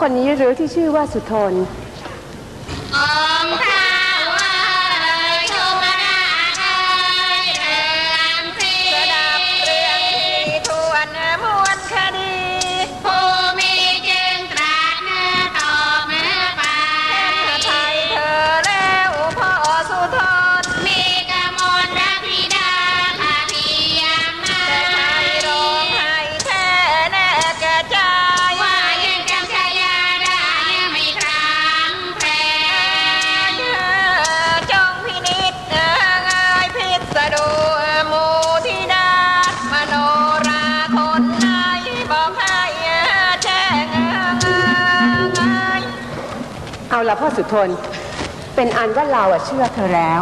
คนนี้หรือที่ชื่อว่าสุทน เอาละพ่อสุทน เป็นอันว่าเราอะเชื่อเธอแล้ว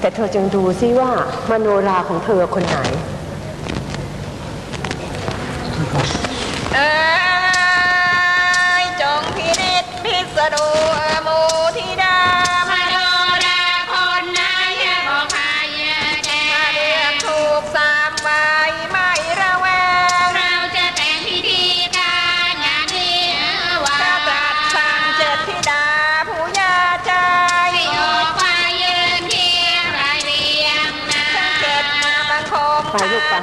แต่เธอจึงดูซิว่ามโนราของเธอคนไหน เออ ไปลูกไป